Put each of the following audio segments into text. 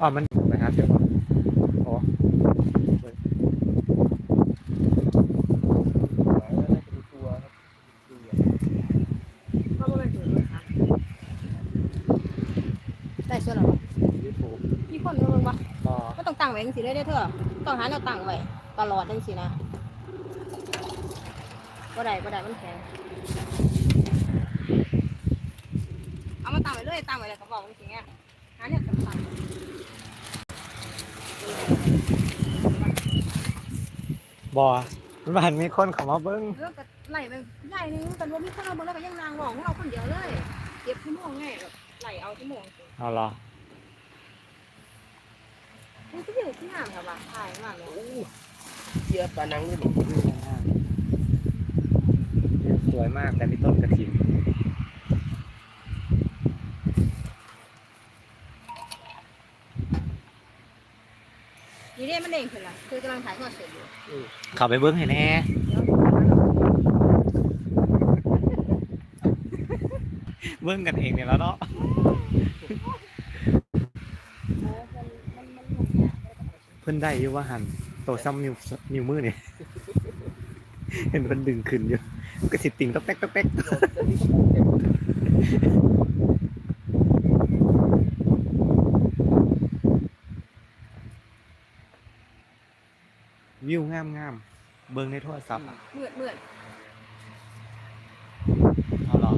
อ๋อมันไปหาเที่ยวก่อนโอ้ตัวครับตัวเพราะว่ามันถึงเลยค่ะได้ส่วนหรอยูทูบมีคนมาเบิ่งปะก็ก็ต้องตั้งไว้จังซี่เลยเด้อเธอต้องหาแนวตั้งไว้ตลอดจังซี่นะบ่ได้บ่ได้มันแข็งเอามาตั้งไว้เลยตั้งไว้แล้วก็บอกจังซี่ไงหาแนวตั้ง บอมันบ้านมีคนเขามาเบิ้งเออก็ไล่ไปไล่นึงกันว่ามีคนเอาบ่แล้วก็ยังนางบอกของเราคนเดียวเลยเก็บชั่วโมงไงแบบไล่เอาชั่วโมงสิเอาเหรอมันก็อยู่ที่งามค่ะบ่ถ่ายมากเลยโอ้เยี่ยปลานังนี่หนูวิวสวยมากแต่มีต้นกระถิ่น นี่เด้มันเด้งขึ้นละคือกำลังถ่ายทอดสดอยู่เข้าไปเบิ้งให้แน่เบิ้งกันเองเนี่ยแล้วเนาะเพิ่นได้อยู่ว่าหันโตซ้ำนิ้วนิ้วมือเนี่ยเห็นเพิ่นดึงขึ้นอยู่ก็สิติ่งต๊อกแป๊กต๊อกแป๊ก วิวงามงามๆเบิ่งในโทรศัพท์อะเมื่อเมื่อเอาเหรอ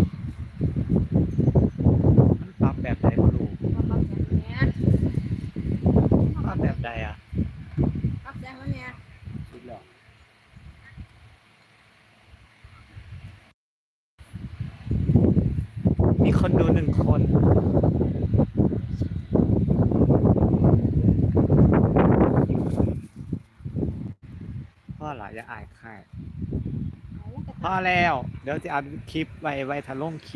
มันปรับแบบใดบ่รู้มาปรับแสงเนี้ยปรับแบบใดอะปรับแสงเนี้ยคิดแล้วมีคนดูหนึ่งคนพ่ อหลายอย่าอายใครเอาแต่พอแล้ว เดี๋ยวจะอัดคลิปไว้ไว้ทะลงคลิป